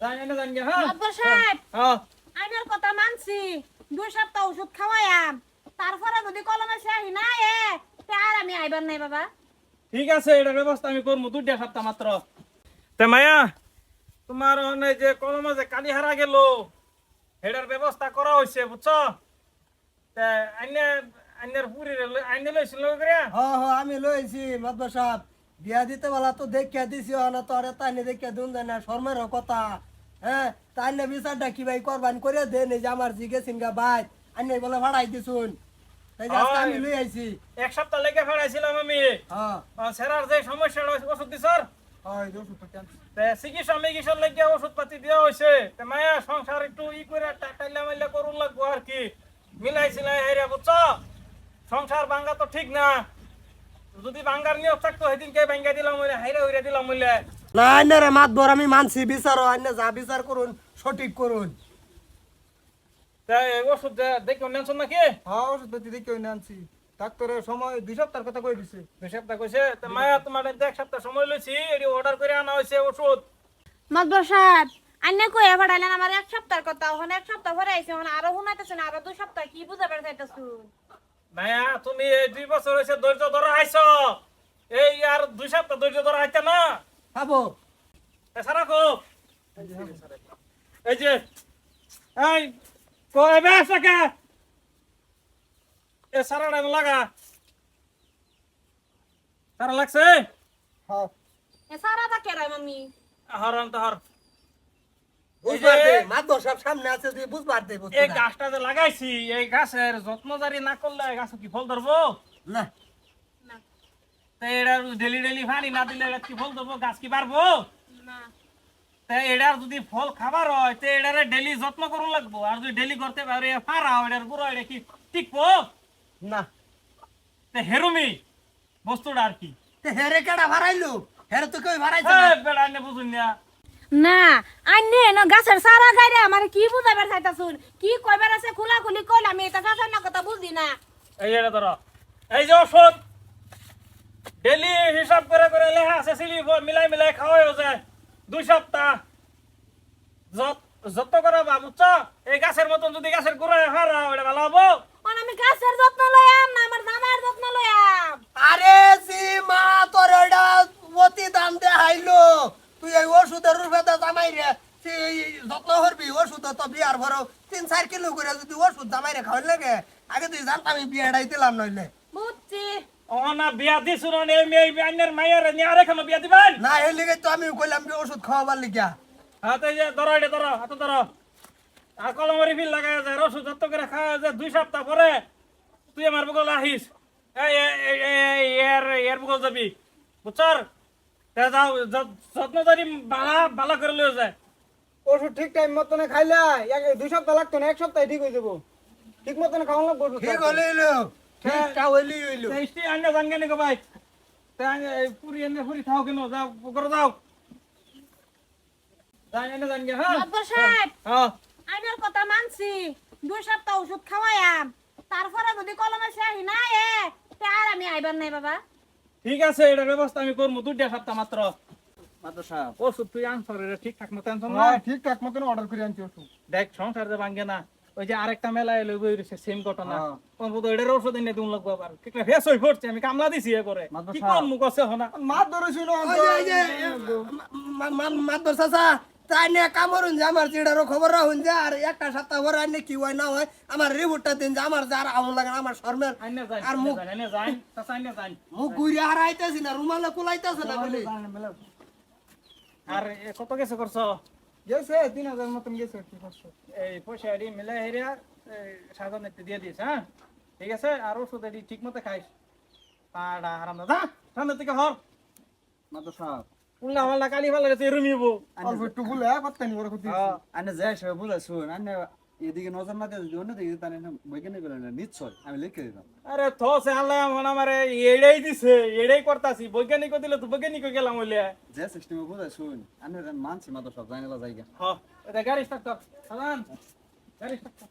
হ্যাঁ। সাহেব হ্যাঁ। আমি কথা মানছি। দুই সপ্তাহ ওষুধ খাওয়াইয়াম। তারপরে যদি কলমে না এ আমি আইবার নাই বাবা। ঠিক আছে এটার ব্যবস্থা আমি করব দুইটা সপ্তাহ মাত্র। তে মায়া তোমার অনেক যে কলমে যে কালি হারা গেল এটার ব্যবস্থা করা হয়েছে বুঝছ? তে আইনে আইনের পুরি আইনে লইছিল করে হ হ আমি লইছি মাদবা সাহেব। বিয়া দিতে বলা তো দেখিয়া দিছি না তো আরে তাইনে দেখিয়া দুন জানা শর্মের কথা। হ্যাঁ তাইনে বিচারটা কি ভাই করবান করে দে নে যে আমার জিগে সিনগা ভাই আইনে বলে ভাড়াই দিছুন। তাই আমি লই আইছি। এক সপ্তাহ লেগে ফেলাইছিলাম আমি। হ্যাঁ। সেরার যে সমস্যা ওষুধ দিছর ওষুধ পাতি দেওয়া হয়েছে। মায়া সংসার একটু ই করে টাইলা মাইলা করুন লাগবো আর কি। মিলাই সিলাই হেরে বুঝছ? সংসার ভাঙ্গা তো ঠিক না। যদি ভাঙ্গার নিয়োগ থাকতো সেদিন ভাঙ্গা দিলাম হাইরে হইরে দিলাম না আইনে রে মাতবর আমি মানছি বিচারো আইনে যা বিচার করুন সঠিক করুন। তে ওষুধ দেখো নেনছো নাকি? হ্যাঁ ওষুধ পাতি দেখে আনছি। ডাক্তারের সময় দুই সপ্তাহের কথা কই দিছে। দুই সপ্তাহ কইছে মায়া তোমার এক সপ্তাহ সময় লইছি এটি অর্ডার করে আনা হয়েছে ওষুধ। মাতবর সাহেব আন্নে কই ভাড়াইলেন আমার এক সপ্তাহের কথা ওখানে এক সপ্তাহ পরে আইছে ওখানে আরও শুনাইতেছে না আরও দুই সপ্তাহ কি বুঝাবার চাইতেছু মায়া তুমি দুই বছর হয়েছে ধৈর্য ধরা হাইছ এই আর দুই সপ্তাহ ধৈর্য ধরা হাইতে না। খাব। এছাড়া কো এই যে এই কই বেশ কে এ সারা টাইম লাগা সারা লাগছে? হ্যাঁ। এ সারা তা কেরাই মামি হরন তো হর বুঝবার এই দে দে গাছটা যে লাগাইছি এই গাছের যত্নদারি না করলে গাছ কি ফল ধরবো? না। তো ডেলি ডেলি পানি না দিলে এটা কি ফল ধরবো গাছ কি পারব না। তে এটার যদি ফল খাবার হয় তে এটারে ডেলি যত্ন করুন লাগবো। আর যদি ডেলি করতে পারে পারা এটার গুঁড়ো এটা কি টিকবো? না। তে হেরুমি বস্তুটা আর কি? তে হেরে কেডা ভাড়াইলো হেরে তো কেউ ভাড়াইছে না। বেড়া বুঝুন না। না আন্নে না গাছের সারা গাইরে আমার কি বুঝাবার চাইতেছুন? কি কইবার আছে? খোলা খুলি কইলে আমি এটা গাছের না কথা বুঝি না। এই এটা ধরো। এই যে ওষুধ হিসাব করে করে লেখা আছে সিলি মিলাই মিলাই খাওয়াই যায় দুই সপ্তাহ। যত- যত করে বা বুঝছ? এই গাছের মতন যদি গাছের গোড়ায় হারা ওটা ভালো হব। অন আমি গাছের যত্ন লইয়াম না আমার জামাইয়ের যত্ন লইয়াম আরে জি মা তোর এটা অতি দাম দে হাইলো তুই এই ওষুধের রূপে দে জামাই রে যত্ন করবি ওষুধ তো বিয়ার ভরো তিন চার কিলো করে যদি ওষুধ জামাই রে খাওয়াই লাগে আগে তুই জানতাম আমি বিয়াটাই দিলাম নইলে। বুঝছি। ও না বিয়া দিছু এই মেয়ে আন্যের মায়ের নিয়ে আরেখানো বিয়া দিবেন? না এই লিগে তো আমি কইলাম যে ওষুধ খাওয়াবার লিগা। হাতে যে ধরো এটা ধরো হাতে ধরো। আর কলমরি ফিল লাগাই যায় রসুন যত করে খাওয়া যায় দুই সপ্তাহ পরে। তুই আমার বগল আহিস। এই এই- এই- এই- এর এর বগল যাবি। বুঝছর? তে যাও যত- যত্ন ধরি বালা বালা করে লিয়ে যায়। ওষুধ ঠিক টাইম মতনে খাইলে দুই সপ্তাহ লাগতো না এক সপ্তাহে ঠিক হয়ে যাব। ঠিক মতনে খাওয়ান লাগবো ওষুধ ঠিক হলে হইলি হইল ইস্টি আন্য জান কেন ভাই? তে পুরি এনে পুরি খাও কেন? যাও করে যাও। জান এনে জান গে হ্যাঁ? সাহেব হ্যাঁ। আমি কথা মানছি। দুই সপ্তাহ ওষুধ খাওয়াইয়াম। তারপরে যদি কলমে না এ আমি আইবার নাই বাবা। ঠিক আছে এটার ব্যবস্থা আমি করব দুইটা সপ্তাহ মাত্র। মাত্র সাহেব। ওষুধ তুই আনছর এটা ঠিকঠাক মতো আনছর না? হ্যাঁ ঠিকঠাক মতন অর্ডার করে আনছি ওষুধ। দেখ সংসার যে ভাঙ্গে না। ওই যে আরেকটা মেলায় লইব সেম ঘটনা। হ্যাঁ। কোন বুধ এটার ওষুধ এনে দিন লাগবো আবার। কিকলা ফেস হই পড়ছে আমি কামলা দিছি এ করে। কি। কোন মুখ আছে হনা মাছ ধরেছিল যে মাতবর চাচা তাই নিয়ে কামড়ুন যে আমার চিড়ারও খবর রাখুন যে আর একটা সপ্তাহ পরে আইনে কি হয় না হয় আমার রিপোর্টটা দিন যে আমার যার আমল লাগে আমার শর্মের আর মুখ মুখ ঘুরে হারাইতেছি না রুমালে কুলাইতেছে না বলে আর এ কত গেছে করছ? গেছে তিন হাজার মতন গেছে কি করছ এই পয়সা এডি মিলে হেরিয়া সাধারণ একটু দিয়ে দিস হ্যাঁ? ঠিক আছে? আর ওষুধ এডি ঠিক মতো খাইস। পাড়া হারাম না যা থেকে হর। মাত্র সাহেব উল্লা মাল্লা কালি ভালো গেছে রুমিবো অল্প একটু নি ওরা ক্ষতি। আনে যাই সবাই বুঝাইছুন আনে এদিকে নজর না দিয়ে যদি অন্যদিকে তাহলে বৈজ্ঞানিক নিশ্চয়। আমি লিখে দিতাম আরে থস আনলাম মনে আমারে এড়াই দিছে এড়াই করতাছি। বৈজ্ঞানিক দিলে তো বৈজ্ঞানিক গেলাম হইলে। যে সিস্টেমে বুঝাইছুন আমি মানছি মাত্র সব জানিলা জায়গা। হ্যাঁ এটা গাড়ি স্টার্ট কর। সাধারণ গাড়ি স্টার্ট কর।